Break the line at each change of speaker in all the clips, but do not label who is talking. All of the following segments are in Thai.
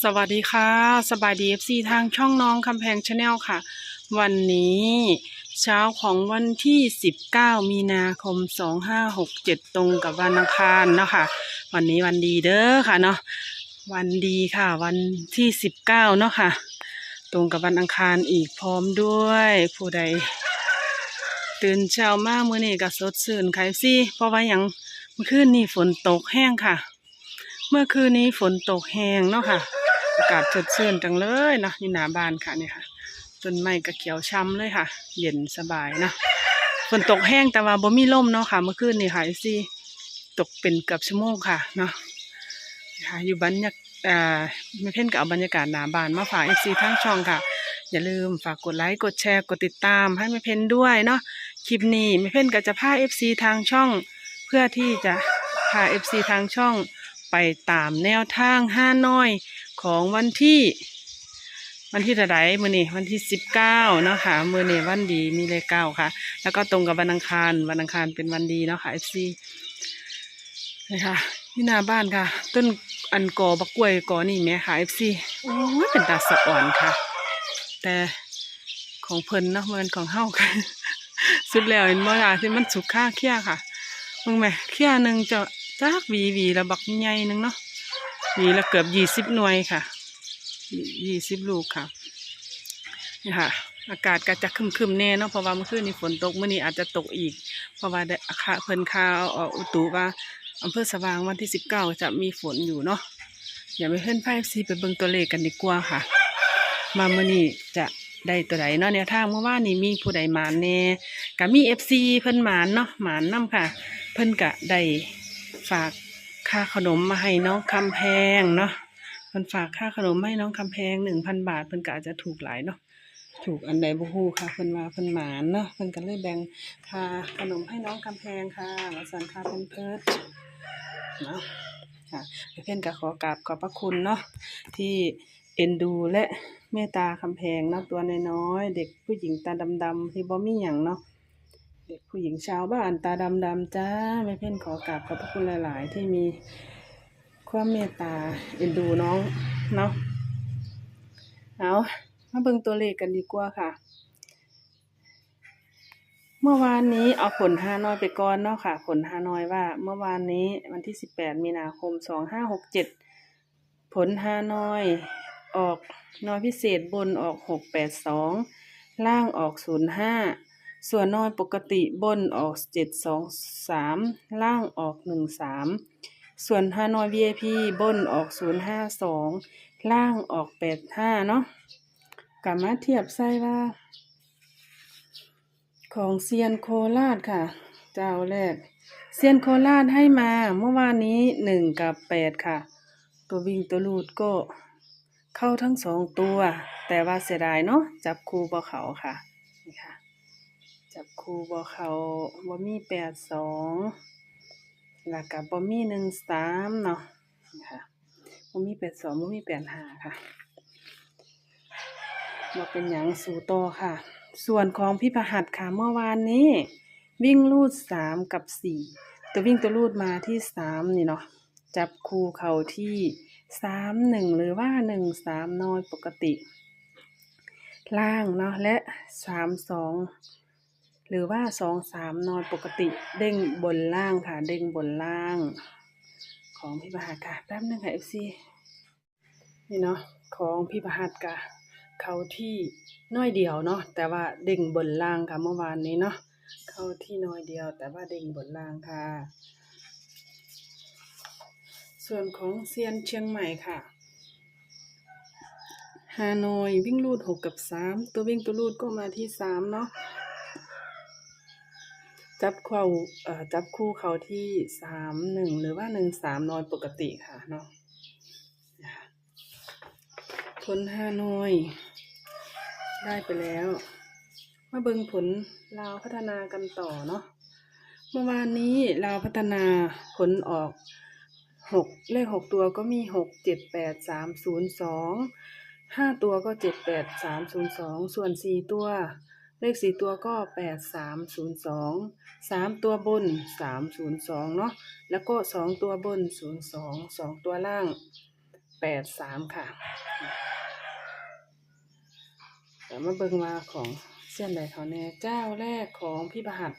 สวัสดีค่ะ สบายดีเอฟซีทางช่องน้องคำแพงชาแนลค่ะ วันนี้เช้าของวันที่ 19 มีนาคม 2567 ตรงกับวันอังคารเนาะค่ะ วันนี้วันดีเด้อค่ะเนาะวันดีค่ะ วันที่ 19 เนาะค่ะ ตรงกับวันอังคารอีกพร้อมด้วยผู้ใด ตื่นเช้ามากมื้อนี้ก็สดชื่นค่ะซี่เพราะว่าอย่างเมื่อคืนนี้ฝนตกแห้งค่ะ เมื่อคืนนี้ฝนตกแห้งเนาะค่ะ อากาศสดชื่นจังเลยเนาะอยู่หนาบานค่ะเนี่ยค่ะต้นไม้ก็เขียวช้ำเลยค่ะ เย็นสบายนะฝนตกแห้งแต่ว่าบ่มีลมเนาะค่ะ เมื่อคืนนี่ค่ะซี่ตกเป็นเกือบชั่วโมงค่ะเนาะค่ะอยู่บรรยากาศอ่าไม่เพ่นกับบรรยากาศหนาบานมาฝากเอฟซีทั้งช่องค่ะ อย่าลืมฝากกดไลค์กดแชร์กดติดตามให้แม่เพ่นด้วยเนาะคลิปนี้แม่เพ่นก็จะพาเอฟซีทางช่อง เพื่อที่จะพาเอฟซีทางช่อง ไปตามแนวทางห้าน้อยของวันที่ วันที่เท่าไรมือนี่วันที่สิบเก้าเนาะค่ะมือนี่วันดีมีเลขเก้าค่ะ แล้วก็ตรงกับวันอังคารวันอังคารเป็นวันดีเนาะค่ะเอฟซีนะคะที่หน้าบ้านค่ะ ต้นอันกอบักกล้วยกอนี่แม่ค่ะเอฟซีโอ้ยเป็นตาสะอ่อนค่ะ แต่ของเพิ่นเนาะมันของเฮาค่ะ สุดแล้วเห็นบ่ล่ะที่มันสุกค่าเคี้ยค่ะมึงแม่เคี้ยหนึ่งจะ จักหวีหวีละบักใหญ่หนึงเนาะหวีละเกือบยี่สิบหน่วยค่ะยี่สิบลูกค่ะนี่ค่ะ อากาศก็จะครึมแน่เนาะเพราะว่าเมื่อคืนนี้ฝนตกเมื่อนี้อาจจะตกอีก เพราะว่าได้ค่ะเพิ่นข่าวอ,อุตุว่าอำเภอสว่างวันที่สิบเก้าจะมีฝนอยู่เนาะอย่าไปเพิ่นไพ่ซีไปเบิ่งตัวเลขกันดีกว่าค่ะ มาเมื่อนี้จะได้ตัวใดเนาะแนวทางเมื่อวานนี้มีผู้ใดหมานแน่ก็มีเอฟซีเพิ่นหมานเนาะหมานนํค่ะ เพิ่นกะได้ ฝากค่าขนมมาให้น้องคำแพงเนาะเพิ่นฝากค่าขนมให้น้องคำแพงหนึ่งพันบาทเพิ่นกะอาจจะถูกหลายเนาะถูกอันใดบ่ฮู้ค่ะเพิ่นมาเพิ่นหมานเนาะเพิ่นก็เลยแบ่งค่าขนมให้น้องคำแพงค่ะมาสั่นค่าเพิ่นเพิดเนาะค่ะเพิ่อนก็ขอกราบขอบพระคุณเนาะที่เอ็นดูและเมตตาคำแพงเนาะตัวน้อยๆเด็กผู้หญิงตาดำๆที่บ่มีหยังเนาะ เด็กผู้หญิงชาวบ้านตาดำดำๆจ้าแม่เพ่นขอกราบขอบพระคุณหลาย ๆ ที่มีความเมตตาเอ็นดูน้องเนาะเอามาเบิ่งตัวเลขกันดีกว่าค่ะ เมื่อวานนี้เอาผลฮานอยไปก่อนเนาะค่ะ ผลฮานอยว่า เมื่อวานนี้วันที่สิบแปดมีนาคมสองห้าหกเจ็ดผลฮานอยออกน้อยพิเศษบนออกหกแปดสองล่างออกศูนย์ห้า ส่วนน้อยปกติบนออกเจ็ดสองสามล่างออกหนึ่งสามส่วนฮานอย VIP บนออกศูนย์ห้าสองล่างออกแปดห้าเนาะกลับมาเทียบไส้ว่า ของเซียนโคราชค่ะ เจ้าแรกเซียนโคราชให้มาเมื่อวานนี้หนึ่งกับแปดค่ะ ตัววิ่งตัวลูดก็เข้าทั้งสองตัว แต่ว่าเสียดายเนาะจับคูบ่เขาค่ะนี่ค่ะ จับคูบ่เขาบ่มีแปดสองแล้วก็บ่มีหนึ่งสามเนาะนะค่ะบ่มีแปดสองบ่มีแปดห้าค่ะบ่เป็นหยังสู่ต่อค่ะ ส่วนของพี่ประหัดค่ะเมื่อวานนี้ วิ่งลูดสามกับสี่ตัววิ่งตัวลูดมาที่สามนี่เนาะจับคูเขาที่สามหนึ่งหรือว่าหนึ่งสามน้อยปกติ ล่างเนาะและสามสอง หรือว่าสองสามนอนปกติเด้งบนล่างค่ะ เด้งบนล่าง ของพี่ประหัตค่ะแป๊บนึงค่ะเอฟซีนี่เนาะของพี่ประหัตกะเขาที่น้อยเดียวเนาะแต่ว่าเด้งบนล่างค่ะเมื่อวานนี้เนาะเขาที่น้อยเดียว แต่ว่าเด้งบนล่างค่ะ ส่วนของเซียนเชียงใหม่ค่ะฮานอยวิ่งลูดหกกับสามตัววิ่งตัวลูดก็มาที่สามเนาะ จับเข้าเอ่อจับคู่เขาที่สามหนึ่งหรือว่าหนึ่งสามนอยปกติค่ะเนาะผลฮานอย ได้ไปแล้ว มาเบิ่งผลลาวพัฒนากันต่อเนาะเมื่อวานนี้ลาวพัฒนาผลออกหกเลขหกตัวก็มีหกเจ็ดแปดสามศูนย์สองห้าตัวก็เจ็ดแปดสามศูนย์สองส่วนสี่ตัว เลขสี่ตัวก็แปดสามศูนย์สองสามตัวบนสามศูนย์สองเนาะแล้วก็สองตัวบนศูนย์สองสองตัวล่างแปดสามค่ะเดี๋ยวมาเบิ่งมาของเส้นใดเขาแน่เจ้าแรกของพี่ประหัต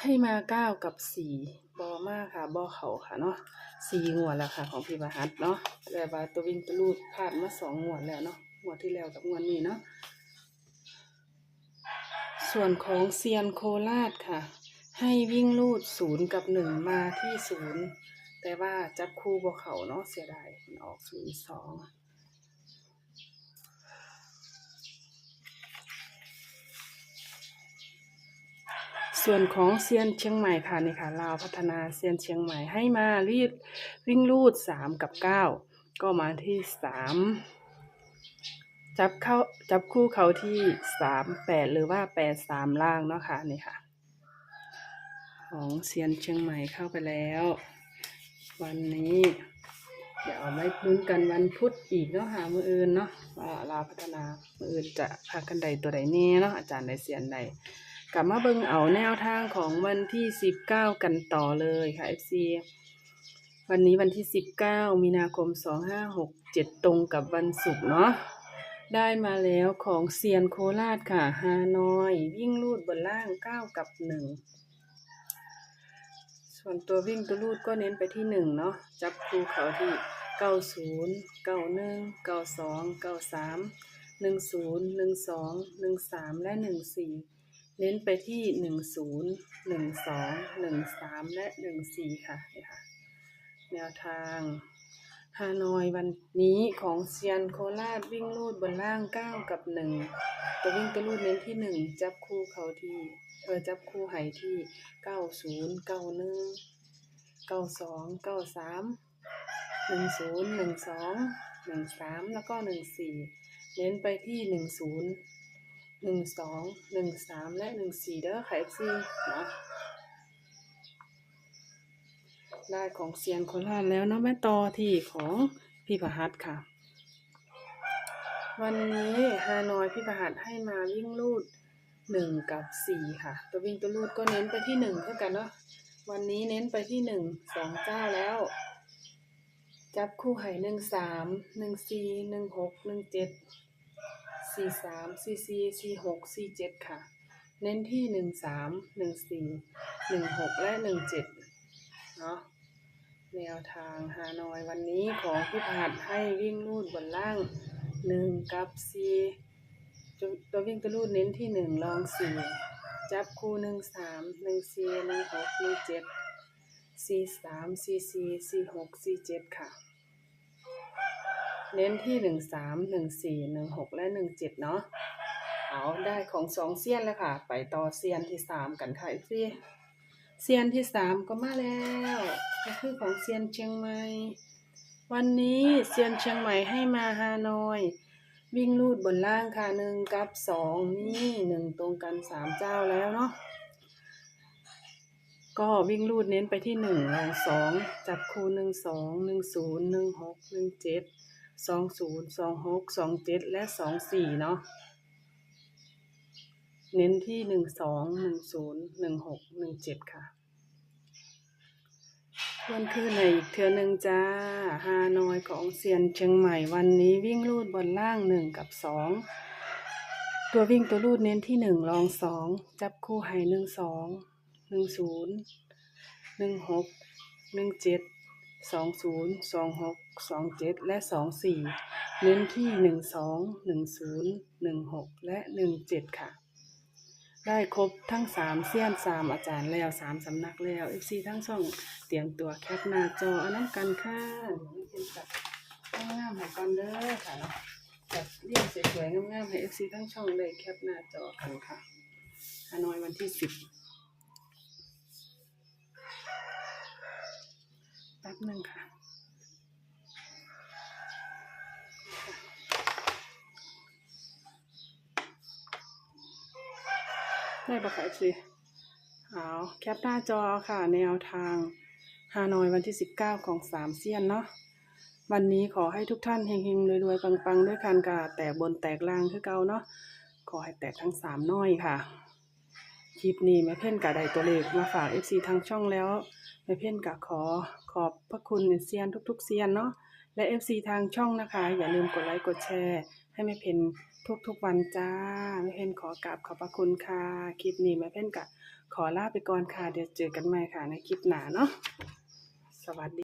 ให้มาเก้ากับสี่บอมากค่ะบอเขาค่ะเนาะสี่งวดแล้วค่ะ ของพี่ประหัตเนาะแต่ว่าตัววิ่งตัวลูดพลาดมาสองงวดแล้วเนาะงวดที่แล้วกับงวดนี้เนาะ ส่วนของเซียนโคราชค่ะ ให้วิ่งลูดศูนย์กับหนึ่งมาที่ศูนย์แต่ว่าจับคู่บวเขาเนาะเสียดายมันออกศูนย์สองส่วนของเซียนเชียงใหม่ค่ะนี่ค่ะลาวพัฒนาเซียนเชียงใหม่ให้มารีดวิ่งลูดสามกับเก้าก็มาที่สาม จับเข้าจับคู่เขาที่สามแปดหรือว่าแปดสามล่างเนาะค่ะนี่ค่ะ ของเซียนเชียงใหม่เข้าไปแล้ว วันนี้ เดี๋ยวเอาไว้ลุ้นกันวันพุธอีกเนาะหามืออื่นเนาะว่าลาพัฒนามืออื่นจะพากันใดตัวใดแน่เนาะอาจารย์ใดเซียนใดกลับมาเบิ่งเอาแนวทางของวันที่สิบเก้ากันต่อเลยค่ะ FC วันนี้วันที่สิบเก้ามีนาคมสองห้าหกเจ็ดตรงกับวันศุกร์เนาะ ได้มาแล้วของเซียนโคราชค่ะฮานอย วิ่งลูดบนล่างเก้ากับหนึ่งส่วนตัววิ่งตัวลูดก็เน้นไปที่หนึ่งเนาะจับคู่เขาที่เก้าศูนย์เก้าหนึ่งเก้าสองเก้าสามหนึ่งศูนย์หนึ่งสองหนึ่งสามและหนึ่งสี่เน้นไปที่หนึ่งศูนย์หนึ่งสองหนึ่งสามและหนึ่งสี่ค่ะนี่ค่ะแนวทาง ฮานอยวันนี้ของเซียนโคราชวิ่งลูดบนล่างเก้ากับหนึ่งตัววิ่งตัวลูดเน้นที่หนึ่งจับคู่เขาที่ เออจับคู่ไห่ที่เก้าศูนย์เก้าหนึ่งเก้าสองเก้าสามหนึ่งศูนย์หนึ่งสองหนึ่งสามแล้วก็หนึ่งสี่เน้นไปที่หนึ่งศูนย์หนึ่งสองหนึ่งสามและหนึ่งสี่เด้อไข่ซีเนาะ ได้ของเซียนโคราชแล้วเนาะแม่ต่อที่ของพี่ประหัตค่ะ วันนี้ฮานอยพี่ประหัตให้มาวิ่งลูดหนึ่งกับสี่ค่ะ ตัววิ่งตัวลูดก็เน้นไปที่หนึ่งเท่ากันเนาะวันนี้เน้นไปที่หนึ่งสองเจ้าแล้ว จับคู่ไห่หนึ่งสามหนึ่งสี่หนึ่งหกหนึ่งเจ็ดสี่สามสี่สี่สี่หกสี่เจ็ดค่ะ เน้นที่หนึ่งสามหนึ่งสี่หนึ่งหกและหนึ่งเจ็ดเนาะ แนวทางฮานอยวันนี้ของพี่ผาดให้วิ่งลูดบนล่างหนึ่งกับสี่ตัวตัววิ่งตัวลูดเน้นที่หนึ่งลองสี่จับคู่หนึ่งสามหนึ่งสี่หนึ่งหกหนึ่งเจ็ดสี่สามสี่สี่สี่หกสี่เจ็ดค่ะ เน้นที่หนึ่งสามหนึ่งสี่หนึ่งหกและหนึ่งเจ็ดเนาะเอาได้ของสองเซียนแล้วค่ะ ไปต่อเซียนที่สามกันค่ะพี่ เซียนที่สามก็มาแล้วก็คือของเซียนเชียงใหม่ วันนี้เซียนเชียงใหม่ให้มาฮานอย วิ่งลูดบนล่างค่ะหนึ่งกับสองนี่หนึ่งตรงกันสามเจ้าแล้วเนาะก็วิ่งลูดเน้นไปที่หนึ่งลองสองจับคู่หนึ่งสองหนึ่งศูนย์หนึ่งหกหนึ่งเจ็ดสองศูนย์สองหกสองเจ็ดและสองสี่เนาะ เน้นที่หนึ่งสองหนึ่งศูนย์หนึ่งหกหนึ่งเจ็ดค่ะทวนคืนในอีกเทือหนึ่งจ้าฮานอยของเซียนเชียงใหม่วันนี้วิ่งลูดบนล่างหนึ่งกับสองตัววิ่งตัวลูดเน้นที่หนึ่งรองสองจับคู่ให้หนึ่งสองหนึ่งศูนย์หนึ่งหกหนึ่งเจ็ดสองศูนย์สองหกสองเจ็ดและสองสี่เน้นที่หนึ่งสองหนึ่งศูนย์หนึ่งหกและหนึ่งเจ็ดค่ะ ได้ครบทั้งสามเสี้ยนสามอาจารย์แล้วสามสำนักแล้วเอฟซีทั้งช่องเตรียมตัวแคปหน้าจอเอาน้ำกันค่ะเดี๋ยวให้เป็นแบบงามๆให้ก่อนเด้อค่ะเนาะแบบเรียงสวยๆงามๆให้เอฟซีทั้งช่องเลยแคปหน้าจอกันค่ะฮานอยวันที่สิบแป๊บหนึ่งค่ะ ได้ปะคะสิเอาแคปหน้าจอค่ะ แนวทางฮานอยวันที่ 19 ของสามเซียนเนาะวันนี้ขอให้ทุกท่านเฮงๆรวยๆปังๆ ด้วยกันกะแตกบนแตกล่างคือเก่าเนาะขอให้แตกทั้งสามน้อยค่ะ คลิปนี้แม่เพ่นกะได้ตัวเลขมาฝาก FC ทางช่องแล้วแม่เพ่นกะขอขอบพระคุณเซียนทุกๆเซียนเนาะและ FC ทางช่องนะคะ อย่าลืมกดไลค์กดแชร์ ให้แม่เพน ทุกๆวันจ้าแม่เพนขอกราบขอบพระคุณค่ะ คลิปนี้แม่เพนกะขอลาไปก่อนค่ะ เดี๋ยวเจอกันใหม่ค่ะในคลิปหน้าเนาะ สวัสดี